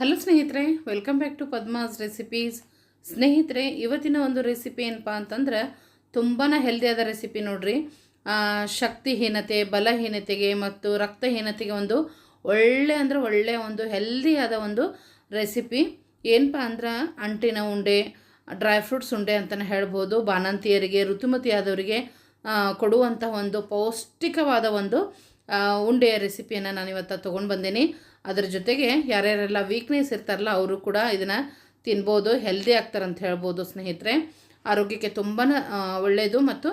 Hello ಸ್ನೇಹಿತರೆ welcome back to Padma's recipes ಸ್ನೇಹಿತರೆ, ಇವತ್ತಿನ ಒಂದು ರೆಸಿಪಿ ಏನಪ್ಪ ಅಂತಂದ್ರೆ ತುಂಬಾ ಹೆಲ್ದಿಯಾದ ರೆಸಿಪಿ ನೋಡ್ರಿ. ಶಕ್ತಿಹೀನತೆ, ಬಲಹೀನತೆಗೆ ಮತ್ತು ರಕ್ತಹೀನತೆಗೆ ಒಂದು ಒಳ್ಳೆ ಅಂದರೆ ಒಳ್ಳೆ ಒಂದು ಹೆಲ್ದಿಯಾದ ಒಂದು ರೆಸಿಪಿ ಏನಪ್ಪ ಅಂದ್ರೆ, ಅಂಟಿನ ಉಂಡೆ ಡ್ರೈ ಫ್ರೂಟ್ಸ್ ಉಂಡೆ ಅಂತಲೇ ಹೇಳ್ಬೋದು. ಬಾಣಂತಿಯರಿಗೆ, ಋತುಮತಿಯಾದವರಿಗೆ ಕೊಡುವಂಥ ಒಂದು ಪೌಷ್ಟಿಕವಾದ ಒಂದು ಉಂಡೆಯ ರೆಸಿಪಿಯನ್ನು ನಾನು ಇವತ್ತು ತೊಗೊಂಡು ಬಂದೀನಿ. ಅದ್ರ ಜೊತೆಗೆ ಯಾರ್ಯಾರೆಲ್ಲ ವೀಕ್ನೆಸ್ ಇರ್ತಾರಲ್ಲ, ಅವರು ಕೂಡ ಇದನ್ನು ತಿನ್ಬೋದು ಹೆಲ್ದಿ ಆಗ್ತಾರಂತ ಹೇಳ್ಬೋದು ಸ್ನೇಹಿತರೆ. ಆರೋಗ್ಯಕ್ಕೆ ತುಂಬಾ ಒಳ್ಳೆಯದು ಮತ್ತು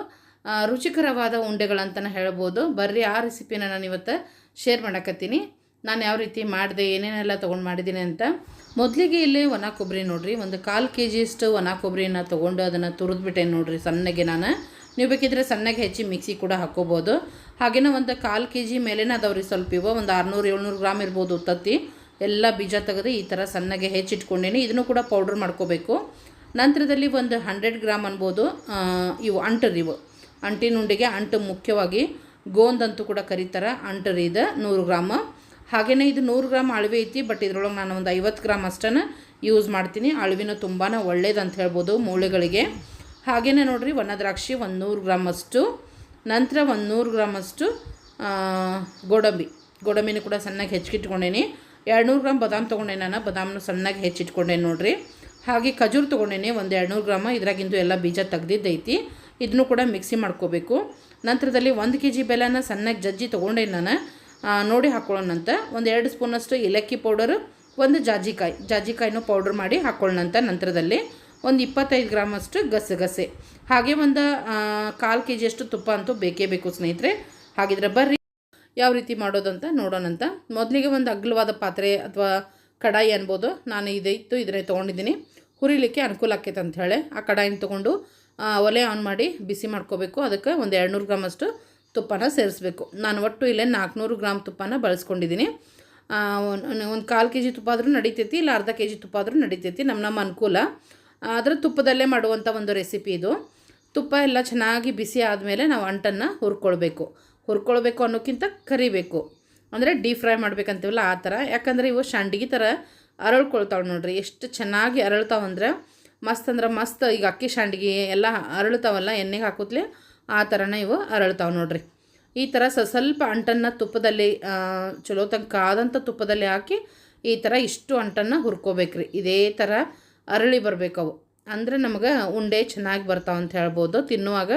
ರುಚಿಕರವಾದ ಉಂಡೆಗಳಂತಲೇ ಹೇಳ್ಬೋದು. ಬರ್ರಿ, ಆ ರೆಸಿಪಿನ ನಾನು ಇವತ್ತು ಶೇರ್ ಮಾಡಕತ್ತೀನಿ. ನಾನು ಯಾವ ರೀತಿ ಮಾಡಿದೆ, ಏನೇನೆಲ್ಲ ತೊಗೊಂಡು ಮಾಡಿದ್ದೀನಿ ಅಂತ. ಮೊದಲಿಗೆ ಇಲ್ಲಿ ಒಣ ಕೊಬ್ಬರಿ ನೋಡಿರಿ, ಒಂದು ಕಾಲು ಕೆ ಜಿಯಷ್ಟು ಒಣ ಕೊಬ್ಬರಿನ ತೊಗೊಂಡು ಅದನ್ನು ತುರಿದ್ಬಿಟ್ಟೆ ನೋಡಿರಿ ಸಣ್ಣಗೆ ನಾನು. ನೀವು ಬೇಕಿದ್ರೆ ಸಣ್ಣಗೆ ಹೆಚ್ಚಿ ಮಿಕ್ಸಿ ಕೂಡ ಹಾಕ್ಕೋಬೋದು ಹಾಗೇನೇ ಒಂದು ಕಾಲು ಕೆ ಜಿ ಮೇಲೇನ ಅದಾವೆ ರೀ ಸ್ವಲ್ಪ ಇವ ಒಂದು ಆರುನೂರು, ಏಳ್ನೂರು ಗ್ರಾಮ್ ಇರ್ಬೋದು ತತ್ತಿ ಎಲ್ಲ ಬೀಜ ತೆಗೆದು ಈ ಥರ ಸಣ್ಣಗೆ ಹೆಚ್ಚಿಟ್ಕೊಂಡೇನೆ. ಇದನ್ನು ಕೂಡ ಪೌಡ್ರ್ ಮಾಡ್ಕೋಬೇಕು. ನಂತರದಲ್ಲಿ ಒಂದು ಹಂಡ್ರೆಡ್ ಗ್ರಾಮ್ ಅನ್ಬೋದು ಇವು ಅಂಟರು ಇವು. ಅಂಟಿನ ಉಂಡೆಗೆ ಅಂಟು ಮುಖ್ಯವಾಗಿ. ಗೋಂದಂತೂ ಕೂಡ ಕರೀತಾರೆ, ಅಂಟರಿ ಇದು, ನೂರು ಗ್ರಾಮ. ಹಾಗೆಯೇ ಇದು ನೂರು ಗ್ರಾಮ್ ಅಳವೆ ಐತಿ, ಬಟ್ ಇದ್ರೊಳಗೆ ನಾನು ಒಂದು ಐವತ್ತು ಗ್ರಾಮ್ ಅಷ್ಟನ್ನು ಯೂಸ್ ಮಾಡ್ತೀನಿ. ಅಳವಿನ ತುಂಬಾ ಒಳ್ಳೇದು ಅಂತ ಹೇಳ್ಬೋದು ಮೂಳೆಗಳಿಗೆ. ಹಾಗೆಯೇ ನೋಡಿರಿ ಒಣ ದ್ರಾಕ್ಷಿ ಒಂದು ನೂರು ಗ್ರಾಮ್ ಅಷ್ಟು. ನಂತರ ಒಂದು ನೂರು ಗ್ರಾಮಷ್ಟು ಗೋಡಂಬಿ. ಗೋಡಂಬಿನೂ ಕೂಡ ಸಣ್ಣಗೆ ಹೆಚ್ಚಿಟ್ಕೊಂಡೇನಿ ಎರಡು ನೂರು ಗ್ರಾಮ್ ಬಾದಾಮ್ ತೊಗೊಂಡೆ ನಾನು. ಬಾದಾಮನ್ನು ಸಣ್ಣಗೆ ಹೆಚ್ಚಿಟ್ಕೊಂಡೆ ನೋಡಿರಿ. ಹಾಗೆ ಖಜೂರು ತೊಗೊಂಡೇನಿ, ಒಂದು ಎರಡು ನೂರು ಗ್ರಾಮ. ಇದ್ರಾಗಿಂದು ಎಲ್ಲ ಬೀಜ ತೆಗ್ದಿದ್ದೈತಿ. ಇದನ್ನು ಕೂಡ ಮಿಕ್ಸಿ ಮಾಡ್ಕೋಬೇಕು. ನಂತರದಲ್ಲಿ ಒಂದು ಕೆ ಜಿ ಬೆಲ್ಲನ ಸಣ್ಣಗೆ ಜಜ್ಜಿ ತೊಗೊಂಡೆ ನಾನು. ನೋಡಿ ಹಾಕ್ಕೊಳ್ಳೋಣಂತ ಒಂದು ಎರಡು ಸ್ಪೂನಷ್ಟು ಏಲಕ್ಕಿ ಪೌಡರು, ಒಂದು ಜಾಜಿಕಾಯಿ. ಜಾಜಿಕಾಯಿನೂ ಪೌಡ್ರ್ ಮಾಡಿ ಹಾಕ್ಕೊಳ್ಳೋಣಂತ ನಂತರದಲ್ಲಿ. ಒಂದು ಇಪ್ಪತ್ತೈದು ಗ್ರಾಮಷ್ಟು ಗಸಗಸೆ. ಹಾಗೆ ಒಂದು ಕಾಲು ಕೆ ಜಿಯಷ್ಟು ತುಪ್ಪ ಅಂತೂ ಬೇಕೇ ಬೇಕು ಸ್ನೇಹಿತರೆ. ಹಾಗಿದ್ರೆ ಬರ್ರಿ, ಯಾವ ರೀತಿ ಮಾಡೋದಂತ ನೋಡೋಣಂತ ಮೊದಲಿಗೆ ಒಂದು ಅಗ್ಲವಾದ ಪಾತ್ರೆ ಅಥವಾ ಕಡಾಯಿ ಅನ್ಬೋದು. ನಾನು ಇದೈತು ಇದ್ರೆ ತೊಗೊಂಡಿದ್ದೀನಿ. ಹುರಿಲಿಕ್ಕೆ ಅನುಕೂಲ ಆಕೈತೆ ಅಂತ ಹೇಳಿ ಆ ಕಡಾಯಿನ ತೊಗೊಂಡು ಒಲೆ ಆನ್ ಮಾಡಿ ಬಿಸಿ ಮಾಡ್ಕೋಬೇಕು. ಅದಕ್ಕೆ ಒಂದು ಎರಡುನೂರು ಗ್ರಾಮಷ್ಟು ತುಪ್ಪನ ಸೇರಿಸ್ಬೇಕು. ನಾನು ಒಟ್ಟು ಇಲ್ಲೇ ನಾಲ್ಕುನೂರು ಗ್ರಾಮ್ ತುಪ್ಪನ ಬಳಸ್ಕೊಂಡಿದ್ದೀನಿ. ಒಂದು ಕಾಲು ಕೆ ಜಿ ತುಪ್ಪ ಆದರೂ ನಡೀತೈತಿ, ಇಲ್ಲ ಅರ್ಧ ಕೆ ಜಿ ತುಪ್ಪ ಆದರೂ ನಡೀತೈತಿ ನಮ್ಮ ನಮ್ಮ ಅನುಕೂಲ. ಅದರ ತುಪ್ಪದಲ್ಲೇ ಮಾಡುವಂಥ ಒಂದು ರೆಸಿಪಿ ಇದು. ತುಪ್ಪ ಎಲ್ಲ ಚೆನ್ನಾಗಿ ಬಿಸಿ ಆದಮೇಲೆ ನಾವು ಅಂಟನ್ನು ಹುರ್ಕೊಳ್ಬೇಕು. ಹುರ್ಕೊಳ್ಬೇಕು ಅನ್ನೋಕ್ಕಿಂತ ಕರಿಬೇಕು. ಅಂದರೆ ಡೀಪ್ ಫ್ರೈ ಮಾಡ್ಬೇಕಂತೀವಲ್ಲ ಆ ಥರ. ಯಾಕಂದರೆ ಇವು ಸಂಡಿಗೆ ಥರ ಅರಳ್ಕೊಳ್ತಾವೆ ನೋಡ್ರಿ. ಎಷ್ಟು ಚೆನ್ನಾಗಿ ಅರಳ್ತಾವಂದ್ರೆ ಮಸ್ತ್ ಅಂದ್ರೆ ಮಸ್ತ್ ಈಗ ಅಕ್ಕಿ ಸಂಡಿಗೆ ಎಲ್ಲ ಅರಳ್ತಾವಲ್ಲ, ಎಣ್ಣೆಗೆ ಹಾಕೋತ್ಲೆ ಆ ಥರನೇ ಇವು ಅರಳ್ತಾವೆ ನೋಡ್ರಿ. ಈ ಥರ ಸ, ಸ್ವಲ್ಪ ಅಂಟನ್ನು ತುಪ್ಪದಲ್ಲಿ ಚಲೋ ತನಕ ಕಾದಂಥ ತುಪ್ಪದಲ್ಲಿ ಹಾಕಿ ಈ ಥರ ಇಷ್ಟು ಅಂಟನ್ನು ಹುರ್ಕೋಬೇಕ್ರಿ. ಇದೇ ಥರ ಅರಳಿ ಬರ್ಬೇಕು ಅಂದರೆ ನಮಗೆ ಉಂಡೆ ಚೆನ್ನಾಗಿ ಬರ್ತಾವೆ ಅಂತ ಹೇಳ್ಬೋದು. ತಿನ್ನುವಾಗ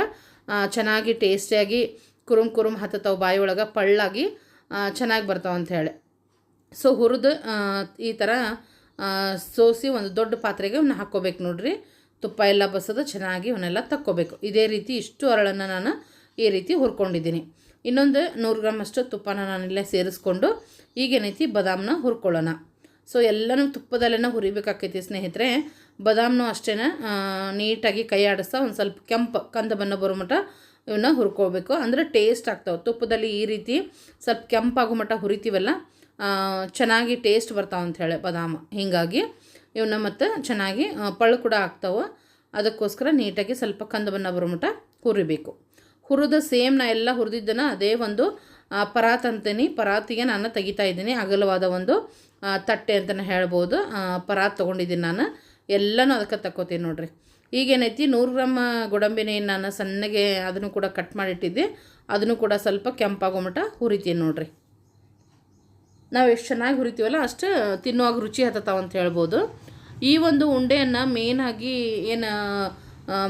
ಚೆನ್ನಾಗಿ ಟೇಸ್ಟಿಯಾಗಿ ಕುರುಮ್ ಕುರುಮ್ ಹತ್ತತಾವೆ ಬಾಯಿ ಒಳಗೆ ಪಳ್ಳಾಗಿ ಚೆನ್ನಾಗಿ ಬರ್ತಾವೆ ಹೇಳಿ. ಸೊ, ಹುರಿದು ಈ ಥರ ಸೋಸಿ ಒಂದು ದೊಡ್ಡ ಪಾತ್ರೆಗೆ ಅವನ್ನ ಹಾಕ್ಕೋಬೇಕು ನೋಡಿರಿ. ತುಪ್ಪ ಎಲ್ಲ ಬಸದು ಚೆನ್ನಾಗಿ ಅವನ್ನೆಲ್ಲ ತಕ್ಕೋಬೇಕು. ಇದೇ ರೀತಿ ಇಷ್ಟು ಅರಳನ್ನು ನಾನು ಈ ರೀತಿ ಹುರ್ಕೊಂಡಿದ್ದೀನಿ. ಇನ್ನೊಂದು ನೂರು ಗ್ರಾಮ್ ಅಷ್ಟು ತುಪ್ಪನ ನಾನಿಲ್ಲೇ ಸೇರಿಸ್ಕೊಂಡು ಈಗೇನೈತಿ ಬದಾಮನ್ನ ಹುರ್ಕೊಳ್ಳೋಣ. ಸೊ, ಎಲ್ಲನೂ ತುಪ್ಪದಲ್ಲೇ ಹುರಿಬೇಕಾಕೈತಿ ಸ್ನೇಹಿತರೆ. ಬಾದಾಮ್ನು ಅಷ್ಟೇ ನೀಟಾಗಿ ಕೈ ಆಡಿಸ್ತಾ ಒಂದು ಸ್ವಲ್ಪ ಕೆಂಪು ಕಂದ ಬಣ್ಣ ಬರೋ ಮಟ್ಟ ಇವನ್ನ ಹುರ್ಕೋಬೇಕು ಅಂದರೆ ಟೇಸ್ಟ್ ಆಗ್ತಾವೆ. ತುಪ್ಪದಲ್ಲಿ ಈ ರೀತಿ ಸ್ವಲ್ಪ ಕೆಂಪಾಗೋ ಮಟ್ಟ ಹುರಿತೀವಲ್ಲ ಚೆನ್ನಾಗಿ ಟೇಸ್ಟ್ ಬರ್ತಾವೆ ಅಂಥೇಳಿ ಬದಾಮ. ಹೀಗಾಗಿ ಇವನ್ನ ಮತ್ತು ಚೆನ್ನಾಗಿ ಪಳ್ಳು ಕೂಡ ಆಗ್ತಾವೆ ಅದಕ್ಕೋಸ್ಕರ ನೀಟಾಗಿ ಸ್ವಲ್ಪ ಕಂದ ಬಣ್ಣ ಬರೋ ಮಟ್ಟ ಹುರಿಬೇಕು. ಹುರಿದ ಸೇಮ್ ನಾ ಎಲ್ಲ ಹುರಿದಿದ್ದನ್ನು ಅದೇ ಒಂದು ಪರಾತ್ ಅಂತೀನಿ. ಪರಾತಿಗೆ ನಾನು ತೆಗಿತಾ ಇದ್ದೀನಿ. ಅಗಲವಾದ ಒಂದು ತಟ್ಟೆ ಅಂತಲೇ ಹೇಳ್ಬೋದು. ಪರಾತ್ ತೊಗೊಂಡಿದ್ದೀನಿ ನಾನು. ಎಲ್ಲನೂ ಅದಕ್ಕೆ ತಕ್ಕೋತೀನಿ ನೋಡ್ರಿ. ಈಗೇನೈತಿ, ನೂರು ಗ್ರಾಮ್ ಗೋಡಂಬಿನ ನಾನು ಸಣ್ಣಗೆ ಅದನ್ನು ಕೂಡ ಕಟ್ ಮಾಡಿಟ್ಟಿದ್ದೆ, ಅದನ್ನು ಕೂಡ ಸ್ವಲ್ಪ ಕೆಂಪಾಗೋಮಟ ಹುರಿತೀನಿ ನೋಡಿರಿ. ನಾವು ಎಷ್ಟು ಚೆನ್ನಾಗಿ ಹುರಿತೀವಲ್ಲ, ಅಷ್ಟು ತಿನ್ನುವಾಗ ರುಚಿ ಹತ್ತತಾವ ಅಂತ ಹೇಳ್ಬೋದು. ಈ ಒಂದು ಉಂಡೆಯನ್ನು ಮೇಯ್ನಾಗಿ ಏನು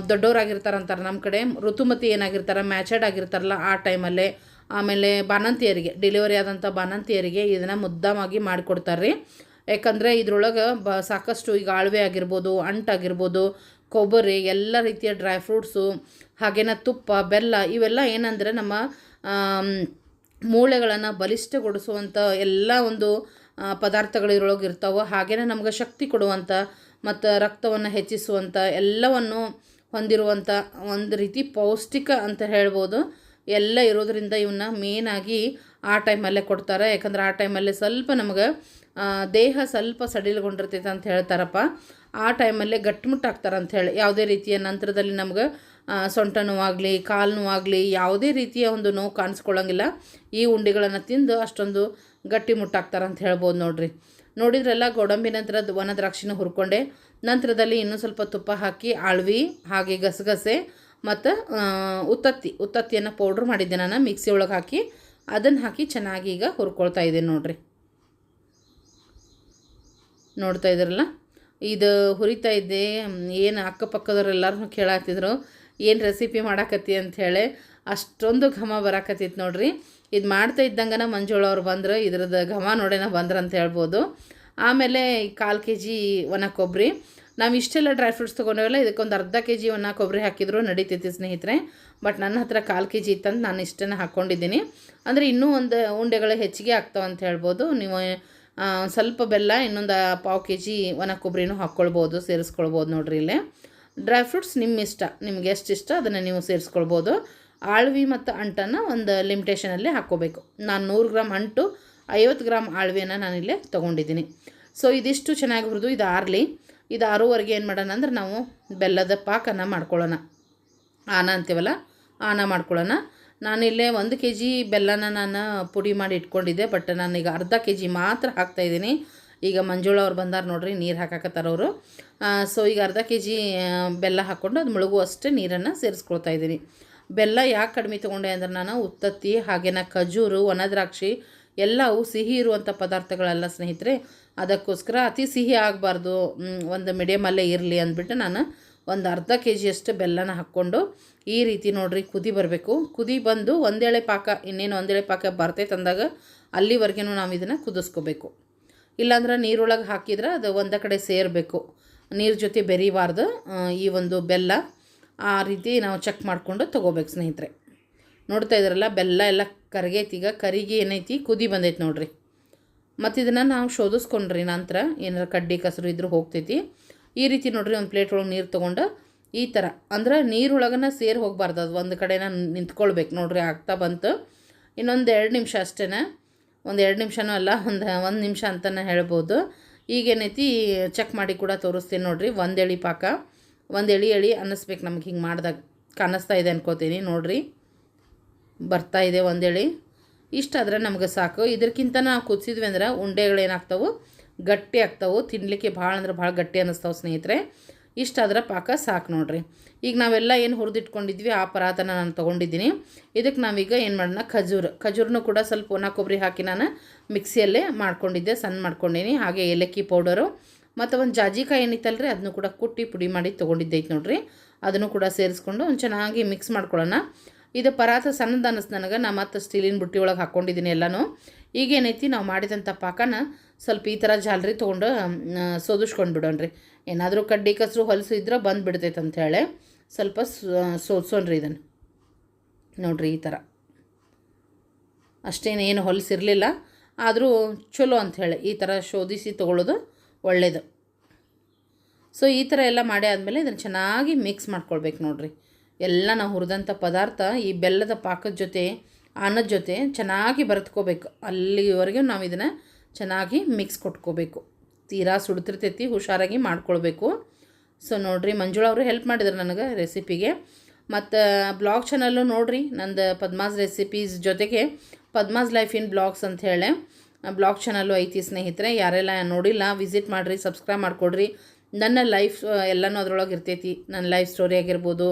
ದೊಡ್ಡವರಾಗಿರ್ತಾರಂತಾರೆ ನಮ್ಮ ಕಡೆ, ಋತುಮತಿ ಏನಾಗಿರ್ತಾರೆ, ಮ್ಯಾಚರ್ಡ್ ಆಗಿರ್ತಾರಲ್ಲ ಆ ಟೈಮಲ್ಲೇ, ಆಮೇಲೆ ಬಾಣಂತಿಯರಿಗೆ ಡೆಲಿವರಿ ಆದಂಥ ಬಾಣಂತಿಯರಿಗೆ ಇದನ್ನು ಮುದ್ದಾಮಾಗಿ ಮಾಡಿಕೊಡ್ತಾರೆ ರೀ ಯಾಕಂದರೆ ಇದ್ರೊಳಗೆ ಬ ಸಾಕಷ್ಟು ಈಗ ಆಳ್ವೆ ಆಗಿರ್ಬೋದು ಅಂಟಾಗಿರ್ಬೋದು ಕೊಬ್ಬರಿ, ಎಲ್ಲ ರೀತಿಯ ಡ್ರೈ ಫ್ರೂಟ್ಸು, ಹಾಗೇನ ತುಪ್ಪ, ಬೆಲ್ಲ ಇವೆಲ್ಲ ಏನಂದರೆ ನಮ್ಮ ಮೂಳೆಗಳನ್ನು ಬಲಿಷ್ಠಗೊಳಿಸುವಂಥ ಎಲ್ಲ ಒಂದು ಪದಾರ್ಥಗಳು ಇದ್ರೊಳಗೆ ಇರ್ತಾವೆ. ಹಾಗೇ ನಮ್ಗೆ ಶಕ್ತಿ ಕೊಡುವಂಥ ಮತ್ತು ರಕ್ತವನ್ನು ಹೆಚ್ಚಿಸುವಂಥ ಎಲ್ಲವನ್ನು ಹೊಂದಿರುವಂಥ ಒಂದು ರೀತಿ ಪೌಷ್ಟಿಕ ಅಂತ ಹೇಳ್ಬೋದು. ಎಲ್ಲ ಇರೋದರಿಂದ ಇವನ್ನ ಮೇನಾಗಿ ಆ ಟೈಮಲ್ಲೇ ಕೊಡ್ತಾರೆ. ಯಾಕಂದ್ರೆ ಆ ಟೈಮಲ್ಲೇ ಸ್ವಲ್ಪ ನಮಗೆ ದೇಹ ಸ್ವಲ್ಪ ಸಡಿಲಗೊಂಡಿರ್ತೈತೆ ಅಂತ ಹೇಳ್ತಾರಪ್ಪ. ಆ ಟೈಮಲ್ಲೇ ಗಟ್ಟಿಮುಟ್ಟಾಗ್ತಾರೆ ಅಂತ ಹೇಳಿ ಯಾವುದೇ ರೀತಿಯ ನಂತರದಲ್ಲಿ ನಮ್ಗೆ ಸೊಂಟನೂ ಆಗಲಿ ಕಾಲು ನೋವಾಗಲಿ, ಯಾವುದೇ ರೀತಿಯ ಒಂದು ನೋವು ಕಾಣಿಸ್ಕೊಳ್ಳೋಂಗಿಲ್ಲ. ಈ ಉಂಡೆಗಳನ್ನು ತಿಂದು ಅಷ್ಟೊಂದು ಗಟ್ಟಿ ಮುಟ್ಟಾಗ್ತಾರೆ ಅಂತ ಹೇಳ್ಬೋದು ನೋಡಿರಿ. ನೋಡಿದ್ರೆಲ್ಲ ಗೋಡಂಬಿ ನಂತರ ಒಣ ದ್ರಾಕ್ಷಿನ ಹುರ್ಕೊಂಡೆ. ನಂತರದಲ್ಲಿ ಇನ್ನೂ ಸ್ವಲ್ಪ ತುಪ್ಪ ಹಾಕಿ ಆಳ್ವಿ ಹಾಗೆ ಗಸಗಸೆ, ಮತ್ತು ಉತ್ತತ್ತಿ. ಉತ್ತತ್ತಿಯನ್ನು ಪೌಡ್ರ್ ಮಾಡಿದ್ದೆ ನಾನು. ಮಿಕ್ಸಿ ಒಳಗೆ ಹಾಕಿ ಅದನ್ನು ಹಾಕಿ ಚೆನ್ನಾಗಿ ಈಗ ಹುರ್ಕೊಳ್ತಾ ಇದ್ದೀನಿ ನೋಡಿರಿ. ನೋಡ್ತಾ ಇದ್ರಲ್ಲ ಇದು ಹುರಿತಾ ಇದ್ದೆ. ಏನು ಅಕ್ಕಪಕ್ಕದವ್ರೆಲ್ಲರೂ ಕೇಳಾತಿದ್ರು ಏನು ರೆಸಿಪಿ ಮಾಡಾಕತ್ತಿ ಅಂಥೇಳಿ ಅಷ್ಟೊಂದು ಘಮ ಬರಾಕತ್ತಿತ್ತು ನೋಡ್ರಿ. ಇದು ಮಾಡ್ತಾ ಇದ್ದಂಗನ ಮಂಜುಳ ಅವ್ರು ಬಂದ್ರೆ. ಇದ್ರದ್ದು ಘಮ ನೋಡೇನ ಬಂದ್ರೆ ಅಂತ ಹೇಳ್ಬೋದು. ಆಮೇಲೆ ಕಾಲು ಕೆ ಜಿ ಒಣ ಕೊಬ್ಬರಿ ನಾವು ಇಷ್ಟೆಲ್ಲ ಡ್ರೈ ಫ್ರೂಟ್ಸ್ ತೊಗೊಂಡವಲ್ಲ, ಇದಕ್ಕೊಂದು ಅರ್ಧ ಕೆ ಜಿ ಒಣ ಕೊಬ್ಬರಿ ಹಾಕಿದ್ರು ನಡೀತೈತಿ ಸ್ನೇಹಿತರೆ. ಬಟ್ ನನ್ನ ಹತ್ರ ಕಾಲು ಕೆ ಜಿ ಇತ್ತಂತ ನಾನು ಇಷ್ಟನ್ನು ಹಾಕ್ಕೊಂಡಿದ್ದೀನಿ ಅಂದರೆ ಇನ್ನೂ ಒಂದು ಉಂಡೆಗಳು ಹೆಚ್ಚಿಗೆ ಆಗ್ತಾವೆ ಅಂತ ಹೇಳ್ಬೋದು. ನೀವು ಸ್ವಲ್ಪ ಬೆಲ್ಲ, ಇನ್ನೊಂದು ಪಾವು ಕೆ ಜಿ ಒಣ ಕೊಬ್ಬರಿನೂ ಹಾಕ್ಕೊಳ್ಬೋದು ಸೇರಿಸ್ಕೊಳ್ಬೋದು ನೋಡ್ರಿ ಇಲ್ಲೇ. ಡ್ರೈ ಫ್ರೂಟ್ಸ್ ನಿಮ್ಮ ಇಷ್ಟ, ನಿಮ್ಗೆ ಎಷ್ಟು ಇಷ್ಟ ಅದನ್ನು ನೀವು ಸೇರಿಸ್ಕೊಳ್ಬೋದು. ಆಳ್ವಿ ಮತ್ತು ಅಂಟನ್ನು ಒಂದು ಲಿಮಿಟೇಷನಲ್ಲಿ ಹಾಕ್ಕೋಬೇಕು. ನಾನು ನೂರು ಗ್ರಾಮ್ ಅಂಟು, ಐವತ್ತು ಗ್ರಾಮ್ ಆಳ್ವಿಯನ್ನು ನಾನಿಲ್ಲೇ ತೊಗೊಂಡಿದ್ದೀನಿ. ಸೊ ಇದಿಷ್ಟು ಚೆನ್ನಾಗಿ ಹುರಿದು, ಇದು ಆರಲಿ. ಇದು ಆರೂವರೆಗೆ ಏನು ಮಾಡೋಣ ಅಂದ್ರೆ ನಾವು ಬೆಲ್ಲದ ಪಾಕನ ಮಾಡ್ಕೊಳ್ಳೋಣ. ಆನ ಅಂತೀವಲ್ಲ, ಆನ ಮಾಡ್ಕೊಳ್ಳೋಣ. ನಾನಿಲ್ಲೇ ಒಂದು ಕೆ ಜಿ ಬೆಲ್ಲನ ನಾನು ಪುಡಿ ಮಾಡಿ ಇಟ್ಕೊಂಡಿದ್ದೆ, ಬಟ್ ನಾನೀಗ ಅರ್ಧ ಕೆ ಜಿ ಮಾತ್ರ ಹಾಕ್ತಾಯಿದ್ದೀನಿ ಈಗ ಮಂಜುಳ ಅವ್ರು ಬಂದಾರ ನೋಡ್ರಿ, ನೀರು ಹಾಕಕತ್ತಾರವರು ಸೊ ಈಗ ಅರ್ಧ ಕೆ ಜಿ ಬೆಲ್ಲ ಹಾಕ್ಕೊಂಡು ಅದು ಮುಳುಗುವಷ್ಟೇ ನೀರನ್ನು ಸೇರಿಸ್ಕೊಳ್ತಾ ಇದ್ದೀನಿ. ಬೆಲ್ಲ ಯಾಕೆ ಕಡಿಮೆ ತೊಗೊಂಡೆ ಅಂದ್ರೆ ನಾನು ಉತ್ತತ್ತಿ, ಹಾಗೇನ ಖಜೂರು, ಒಣ ದ್ರಾಕ್ಷಿ, ಎಲ್ಲವೂ ಸಿಹಿ ಇರುವಂಥ ಪದಾರ್ಥಗಳೆಲ್ಲ ಸ್ನೇಹಿತರೆ ಅದಕ್ಕೋಸ್ಕರ ಅತಿ ಸಿಹಿ ಆಗಬಾರ್ದು ಒಂದು ಮೀಡಿಯಮಲ್ಲೇ ಇರಲಿ ಅಂದ್ಬಿಟ್ಟು ನಾನು ಒಂದು ಅರ್ಧ ಕೆ ಜಿಯಷ್ಟು ಬೆಲ್ಲನ ಹಾಕ್ಕೊಂಡು ಈ ರೀತಿ ನೋಡಿರಿ ಕುದಿ ಬರಬೇಕು. ಕುದಿ ಬಂದು ಒಂದೇಳೆ ಪಾಕ, ಇನ್ನೇನು ಒಂದೇಳೆ ಪಾಕ ಬರ್ತೈತೆ ಅಂದಾಗ ಅಲ್ಲಿವರೆಗೂ ನಾವು ಇದನ್ನು ಕುದಿಸ್ಕೋಬೇಕು. ಇಲ್ಲಾಂದ್ರೆ ನೀರೊಳಗೆ ಹಾಕಿದ್ರೆ ಅದು ಒಂದು ಕಡೆ ಸೇರಬೇಕು. ನೀರು ಜೊತೆ ಬೆರಿಬಾರ್ದು ಈ ಒಂದು ಬೆಲ್ಲ. ಆ ರೀತಿ ನಾವು ಚೆಕ್ ಮಾಡಿಕೊಂಡು ತೊಗೋಬೇಕು ಸ್ನೇಹಿತರೆ. ನೋಡ್ತಾ ಇದ್ರಲ್ಲ ಬೆಲ್ಲ ಎಲ್ಲ ಕರಗೈತಿ ಈಗ ಕರಿಗೆ ಏನೈತಿ, ಕುದಿ ಬಂದೈತಿ ನೋಡ್ರಿ. ಮತ್ತು ಇದನ್ನು ನಾವು ಶೋಧಿಸ್ಕೊಂಡ್ರಿ ನಂತರ ಏನಾರ ಕಡ್ಡಿ ಕಸರು ಇದ್ರೂ ಹೋಗ್ತೈತಿ. ಈ ರೀತಿ ನೋಡ್ರಿ ಒಂದು ಪ್ಲೇಟ್ ಒಳಗೆ ನೀರು ತೊಗೊಂಡು ಈ ಥರ ಅಂದ್ರೆ ನೀರೊಳಗನ ಸೇರಿ ಹೋಗಬಾರ್ದು ಅದು ಒಂದು ಕಡೆನ ನಿಂತ್ಕೊಳ್ಬೇಕು ನೋಡ್ರಿ ಆಗ್ತಾ ಬಂತು. ಇನ್ನೊಂದು ಎರಡು ನಿಮಿಷ ಅಷ್ಟೇ ಒಂದು ಎರಡು ನಿಮಿಷನೂ ಅಲ್ಲ, ಒಂದು ಒಂದು ನಿಮಿಷ ಅಂತಲೇ ಹೇಳ್ಬೋದು. ಈಗೇನೈತಿ ಚೆಕ್ ಮಾಡಿ ಕೂಡ ತೋರಿಸ್ತೀನಿ ನೋಡಿರಿ. ಒಂದು ಎಳಿ ಪಾಕ. ಒಂದು ಎಳಿ ಎಳಿ ಅನ್ನಿಸ್ಬೇಕು ನಮ್ಗೆ ಹಿಂಗೆ ಮಾಡಿದಾಗ. ಕಾಣಿಸ್ತಾ ಇದೆ ಅನ್ಕೋತೀನಿ ನೋಡಿರಿ. ಬರ್ತಾ ಇದೆ ಒಂದೇಳಿ ಇಷ್ಟಾದರೆ ನಮಗೆ ಸಾಕು. ಇದಕ್ಕಿಂತ ನಾವು ಕುದಿಸಿದ್ವಿ ಅಂದ್ರೆ ಉಂಡೆಗಳೇನಾಗ್ತಾವೆ? ಗಟ್ಟಿ ಆಗ್ತಾವೆ. ತಿನ್ನಲಿಕ್ಕೆ ಭಾಳ ಅಂದ್ರೆ ಭಾಳ ಗಟ್ಟಿ ಅನ್ನಿಸ್ತಾವೆ ಸ್ನೇಹಿತರೆ. ಇಷ್ಟಾದ್ರೆ ಪಾಕ ಸಾಕು ನೋಡಿರಿ. ಈಗ ನಾವೆಲ್ಲ ಏನು ಹುರಿದಿಟ್ಕೊಂಡಿದ್ವಿ, ಆ ಪರಾತನ ನಾನು ತೊಗೊಂಡಿದ್ದೀನಿ. ಇದಕ್ಕೆ ನಾವೀಗ ಏನು ಮಾಡೋಣ? ಖಜೂರ್. ಖಜೂರ್ನೂ ಕೂಡ ಸ್ವಲ್ಪ ಒಣ ಕೊಬ್ಬರಿ ಹಾಕಿ ನಾನು ಮಿಕ್ಸಿಯಲ್ಲೇ ಮಾಡ್ಕೊಂಡಿದ್ದೆ, ಸಣ್ಣ ಮಾಡ್ಕೊಂಡೀನಿ. ಹಾಗೆ ಏಲಕ್ಕಿ ಪೌಡರು ಮತ್ತು ಒಂದು ಜಾಜಿಕಾಯಿ ಏನಿತ್ತಲ್ರಿ ಅದನ್ನು ಕೂಡ ಕುಟ್ಟಿ ಪುಡಿ ಮಾಡಿ ತೊಗೊಂಡಿದ್ದೈತೆ ನೋಡಿರಿ. ಅದನ್ನು ಕೂಡ ಸೇರಿಸ್ಕೊಂಡು ಒಂದು ಚೆನ್ನಾಗಿ ಮಿಕ್ಸ್ ಮಾಡ್ಕೊಳ್ಳೋಣ. ಇದು ಪರಾತ ಸಣ್ಣದ ಅನ್ನಿಸ್ತು ನನಗೆ. ನಾ ಮತ್ತು ಸ್ಟೀಲಿನ ಬುಟ್ಟಿ ಒಳಗೆ ಹಾಕ್ಕೊಂಡಿದ್ದೀನಿ ಎಲ್ಲನೂ. ಈಗೇನೈತಿ ನಾವು ಮಾಡಿದಂಥ ಪಾಕನ ಸ್ವಲ್ಪ ಈ ಥರ ಜಾಲರಿ ತೊಗೊಂಡು ಸೋದಿಸ್ಕೊಂಡು ಬಿಡೋಣ್ರಿ. ಏನಾದರೂ ಕಡ್ಡಿ ಕಸರು ಹೊಲಸು ಇದ್ರೆ ಬಂದು ಬಿಡ್ತೈತೆ ಅಂಥೇಳಿ ಸ್ವಲ್ಪ ಸೋದ್ಸೋಣ್ರಿ ಇದನ್ನು ನೋಡಿರಿ ಈ ಥರ ಅಷ್ಟೇನು ಏನು ಹೊಲಸಿರಲಿಲ್ಲ ಆದರೂ ಚಲೋ ಅಂಥೇಳಿ ಈ ಥರ ಶೋಧಿಸಿ ತೊಗೊಳ್ಳೋದು ಒಳ್ಳೆಯದು ಸೊ ಈ ಥರ ಎಲ್ಲ ಮಾಡಿ ಆದಮೇಲೆ ಇದನ್ನು ಚೆನ್ನಾಗಿ ಮಿಕ್ಸ್ ಮಾಡ್ಕೊಳ್ಬೇಕು ನೋಡಿರಿ. ಎಲ್ಲ ನಾವು ಹುರಿದಂಥ ಪದಾರ್ಥ ಈ ಬೆಲ್ಲದ ಪಾಕದ ಜೊತೆ ಅನ್ನದ ಜೊತೆ ಚೆನ್ನಾಗಿ ಬರೆದ್ಕೋಬೇಕು. ಅಲ್ಲಿವರೆಗೂ ನಾವು ಇದನ್ನು ಚೆನ್ನಾಗಿ ಮಿಕ್ಸ್ ಕೊಟ್ಕೋಬೇಕು. ತೀರಾ ಸುಡ್ತಿರ್ತೈತಿ, ಹುಷಾರಾಗಿ ಮಾಡ್ಕೊಳ್ಬೇಕು. ಸೊ ನೋಡಿರಿ, ಮಂಜುಳ ಅವರು ಹೆಲ್ಪ್ ಮಾಡಿದ್ರು ನನಗೆ ರೆಸಿಪಿಗೆ ಮತ್ತು ಬ್ಲಾಗ್ ಚಾನಲ್ಲು ನೋಡಿರಿ, ನಂದು ಪದ್ಮಾಸ್ ರೆಸಿಪೀಸ್ ಜೊತೆಗೆ ಪದ್ಮಾಸ್ ಲೈಫ್ ಇನ್ ಬ್ಲಾಗ್ಸ್ ಅಂತ ಹೇಳಿ. ಬ್ಲಾಗ್ ಚಾನಲ್ಲು ಐತಿ ಸ್ನೇಹಿತರೆ, ಯಾರೆಲ್ಲ ನೋಡಿಲ್ಲ ವಿಸಿಟ್ ಮಾಡಿರಿ ಸಬ್ಸ್ಕ್ರೈಬ್ ಮಾಡಿಕೊಡ್ರಿ. ನನ್ನ ಲೈಫ್ ಎಲ್ಲನೂ ಅದರೊಳಗೆ ಇರ್ತೈತಿ. ನನ್ನ ಲೈಫ್ ಸ್ಟೋರಿ ಆಗಿರ್ಬೋದು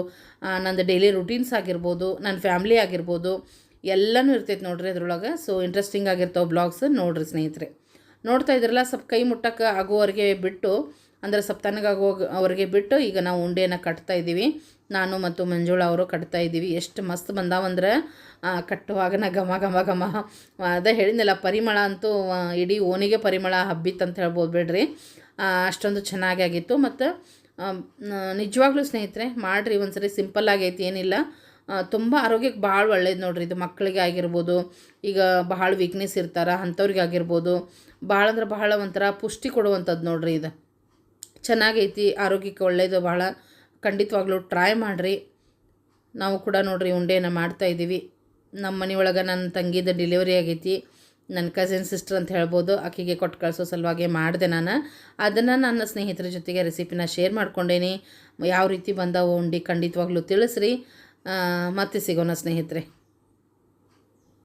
ನಂದು ಡೈಲಿ ರುಟೀನ್ಸ್ ಆಗಿರ್ಬೋದು ನನ್ನ ಫ್ಯಾಮ್ಲಿ ಆಗಿರ್ಬೋದು, ಎಲ್ಲನೂ ಇರ್ತೈತೆ ನೋಡ್ರಿ ಅದ್ರೊಳಗೆ ಸೊ ಇಂಟ್ರೆಸ್ಟಿಂಗ್ ಆಗಿರ್ತಾವೆ ಬ್ಲಾಗ್ಸ್ ನೋಡಿರಿ ಸ್ನೇಹಿತರೆ. ನೋಡ್ತಾ ಇದ್ರಲ್ಲ, ಸ್ವಲ್ಪ ಕೈ ಮುಟ್ಟಕ್ಕೆ ಆಗೋವರೆಗೆ ಬಿಟ್ಟು, ಅಂದರೆ ಸ್ವಲ್ಪ ತನಗಾಗೋ ಅವ್ರಿಗೆ ಬಿಟ್ಟು, ಈಗ ನಾವು ಉಂಡೆಯನ್ನು ಕಟ್ತಾ ಇದ್ದೀವಿ. ನಾನು ಮತ್ತು ಮಂಜುಳ ಅವರು ಕಟ್ತಾ ಇದ್ದೀವಿ. ಎಷ್ಟು ಮಸ್ತ್ ಬಂದಾವಂದ್ರೆ ಕಟ್ಟುವಾಗ ನಾ ಘಮ ಘಮ ಘಮ, ಅದೇ ಹೇಳಿದ್ನಲ್ಲ, ಪರಿಮಳ ಅಂತೂ ಇಡೀ ಓನಿಗೆ ಪರಿಮಳ ಹಬ್ಬಿತ್ತು ಅಂತ ಹೇಳ್ಬೋದು ಬಿಡ್ರಿ. ಅಷ್ಟೊಂದು ಚೆನ್ನಾಗಿ ಆಗಿತ್ತು. ಮತ್ತು ನಿಜವಾಗ್ಲೂ ಸ್ನೇಹಿತರೆ, ಮಾಡಿರಿ, ಒಂದ್ಸರಿ ಸಿಂಪಲ್ ಆಗೈತಿ ಏನಿಲ್ಲ. ತುಂಬ ಆರೋಗ್ಯಕ್ಕೆ ಭಾಳ ಒಳ್ಳೇದು ನೋಡ್ರಿ. ಇದು ಮಕ್ಕಳಿಗೆ ಆಗಿರ್ಬೋದು, ಈಗ ಭಾಳ ವೀಕ್ನೆಸ್ ಇರ್ತಾರೆ, ಅಂಥವ್ರಿಗೆ ಆಗಿರ್ಬೋದು, ಭಾಳ ಅಂದ್ರೆ ಬಹಳ ಒಂಥರ ಪುಷ್ಟಿ ಕೊಡುವಂಥದ್ದು ನೋಡ್ರಿ ಇದು. ಚೆನ್ನಾಗೈತಿ ಆರೋಗ್ಯಕ್ಕೆ ಒಳ್ಳೆಯದು ಭಾಳ ಖಂಡಿತವಾಗ್ಲೂ ಟ್ರೈ ಮಾಡಿರಿ. ನಾವು ಕೂಡ ನೋಡ್ರಿ ಉಂಡೆನ ಮಾಡ್ತಾಯಿದ್ದೀವಿ ನಮ್ಮ ಮನೆಯೊಳಗೆ ನನ್ನ ತಂಗಿದ ಡೆಲಿವರಿ ಆಗೈತಿ. ನನ್ನ ಕಸಿನ್ ಸಿಸ್ಟರ್ ಅಂತ ಹೇಳ್ಬೋದು ಆಕೆಗೆ ಕೊಟ್ಟು ಕಳಿಸೋ ಸಲುವಾಗಿ ಮಾಡಿದೆ ನಾನು. ಅದನ್ನು ನನ್ನ ಸ್ನೇಹಿತರ ಜೊತೆಗೆ ರೆಸಿಪಿನ ಶೇರ್ ಮಾಡ್ಕೊಂಡೇನಿ. ಯಾವ ರೀತಿ ಬಂದವು ಉಂಡಿ ಖಂಡಿತವಾಗ್ಲೂ ತಿಳಿಸ್ರಿ. ಮತ್ತೆ ಸಿಗೋಣ ಸ್ನೇಹಿತರೆ.